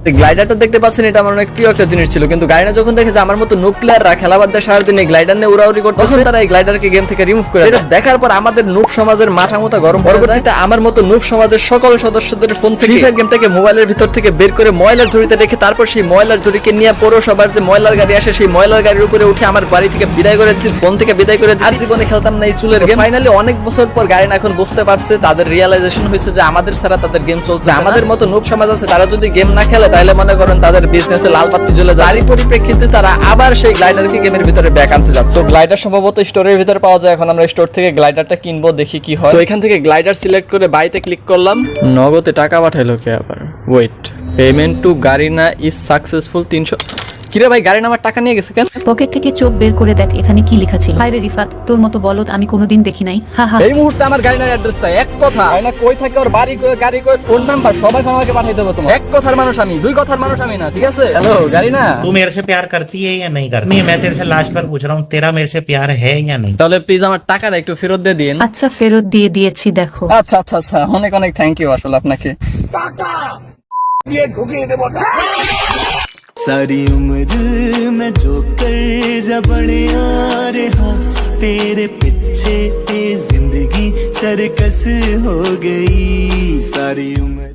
গ্লাইডারটা দেখতে পাচ্ছেন এটা আমার অনেক প্রিয় একটা জিনিস ছিল। কিন্তু গাড়িটা যখন দেখে যে আমার মতো নুক প্লেয়াররা খেলা বাদ দিয়ে সারাদিন এই গ্লাইডার নিয়ে উড়াউড়ি করতে তখন তারা এই গ্লাইডারকে গেম থেকে রিমুভ করে এটা দেখার পর আমাদের নুক সমাজের মাথা মতো গরম পরবর্তীতে আমার মতো নুক সমাজের সকল সদস্যদের ফোন থেকে ফ্রি গেমটাকে মোবাইলের ভিতর থেকে বের করে ময়লার ঝুড়িতে রেখে তারপর সেই ময়লার ঝুড়িকে নিয়ে পৌরসভার যে ময়লার গাড়ি আসে সেই ময়লার গাড়ির উপরে উঠে আমার বাড়ি থেকে বিদায় করেছি ফোন থেকে বিদায় করে আর জীবনে খেলতাম না এই চুলের গেম ফাইনালি অনেক বছর পর গাড়ি এখন বুঝতে পারছে তাদের রিয়েলাইজেশন হয়েছে যে আমাদের ছাড়া তাদের গেম চলছে আমাদের মতো নুব সমাজ আছে তারা যদি গেম না খেলে তাহলে মনে করেন তাদের বিজনেসে লাল বাতি জ্বলে যায়। তারই পরিপ্রেক্ষিতে তারা আবার সেই গ্লাইডারকে গেমের ভিতরে ব্যাক আনতে যাচ্ছে। তো গ্লাইডার সম্ভবত স্টোরের ভিতরে পাওয়া যায়। এখন আমরা স্টোর থেকে গ্লাইডারটা কিনবো দেখি কি হয়। তো এখান থেকে গ্লাইডার সিলেক্ট করে বাইতে ক্লিক করলাম। নগদে টাকা পাঠাইলো কে আবার? ওয়েট পেমেন্ট টু গাড়িনা ইজ সাকসেসফুল তিনশো কিরে ভাই গাড়ি নামার টাকা নিয়ে গেছে কেন পকেট থেকে চোখ বের করে দেখ এখানে কি লেখা ছিল হায় রে রিফাত তোর মতো বলদ আমি কোনোদিন দেখি নাই হা হা এই মুহূর্তে আমার গাড়ি নার অ্যাড্রেস চাই এক কথা হয় না কই থাকে ওর বাড়ি কই গাড়ি কই ফোন নাম্বার সবাই আমাকে পাঠিয়ে দেবো তোমার এক কথার মানুষ আমি দুই কথার মানুষ আমি না ঠিক আছে হ্যালো গাড়ি না तू मेरे से प्यार करती है या नहीं करती नहीं मैं तेरे से लास्ट बार पूछ रहा हूँ तेरा मेरे से प्यार है या नहीं তাহলে প্লিজ আমার টাকাটা একটু ফেরত দিয়ে দিন আচ্ছা ফেরত দিয়ে দিয়েছি দেখো আচ্ছা আচ্ছা আচ্ছা অনেক অনেক থ্যাংক ইউ আসলে আপনাকে सारी उम्र मैं जो कर जा बड़े आ रहा। तेरे पीछे ये ज़िंदगी सरकस हो गई। सारी उम्र